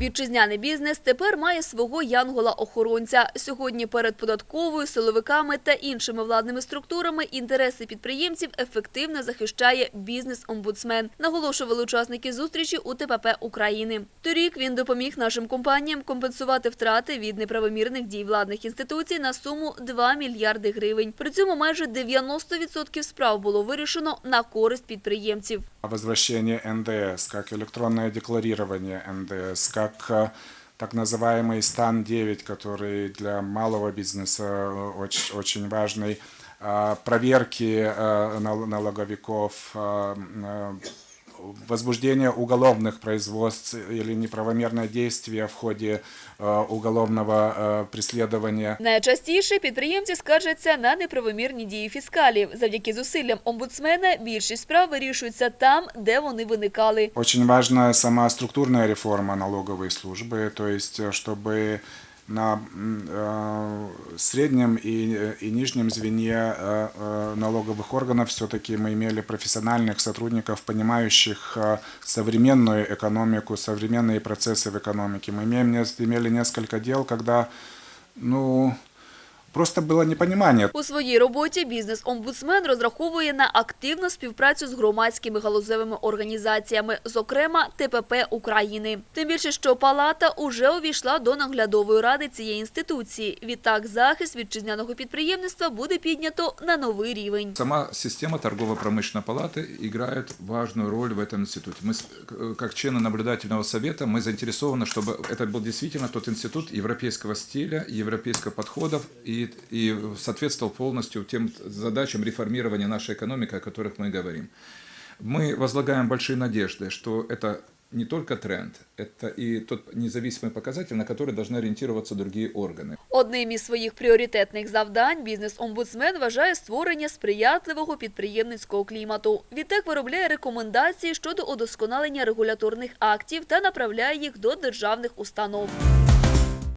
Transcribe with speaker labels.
Speaker 1: Вітчизняний бізнес тепер має свого янгола-охоронця. Сьогодні перед податковою, силовиками та іншими владними структурами інтереси підприємців ефективно захищає бізнес-омбудсмен, наголошували учасники зустрічі у ТПП України. Торік він допоміг нашим компаніям компенсувати втрати від неправомірних дій владних інституцій на суму 2 мільярди гривень. При цьому майже 90% справ було вирішено на користь підприємців.
Speaker 2: возвращение НДС, как электронное декларирование НДС, как э, так называемый СТАН-9, который для малого бизнеса э, очень, очень важный, а, проверки э, нал- налоговиков, а, э, возбуждение уголовных производств или неправомерное действие в ходе э, уголовного э, преследования.
Speaker 1: Найчастіше підприємці скаржаться на неправомірні дії фіскалів. Завдяки зусиллям омбудсмена більшість справ вирішується там, де вони виникали.
Speaker 2: Очень важна сама структурная реформа налоговой службы, то есть э, чтобы на м, э, среднем и, и нижнем звене э, э, налоговых органов все-таки мы имели профессиональных сотрудников, понимающих э, современную экономику, современные процессы в экономике. Мы имеем, нес- имели несколько дел, когда ну, просто было непонимание.
Speaker 1: У своїй роботі бізнес-омбудсмен розраховує на активну співпрацю з громадськими галузевими організаціями, зокрема ТПП України. Тим більше, що палата уже увійшла до наглядової ради цієї інституції. Відтак, захист вітчизняного підприємництва буде піднято на новий рівень.
Speaker 3: Сама система торгово-промышленной палаты играет важную роль в этом институте. Мы, с- к- как члены наблюдательного совета, мы заинтересованы, чтобы это был действительно тот институт европейского стиля, европейского подходов и, и соответствовал полностью тем задачам реформирования нашей экономики, о которых мы говорим. Мы возлагаем большие надежды, что это не только тренд, это и тот независимый показатель, на который должны ориентироваться другие органы.
Speaker 1: Одним із своїх пріоритетних завдань бізнес-омбудсмен вважає створення сприятливого підприємницького клімату. Відтак виробляє рекомендації щодо удосконалення регуляторних актів та направляє їх до державних установ.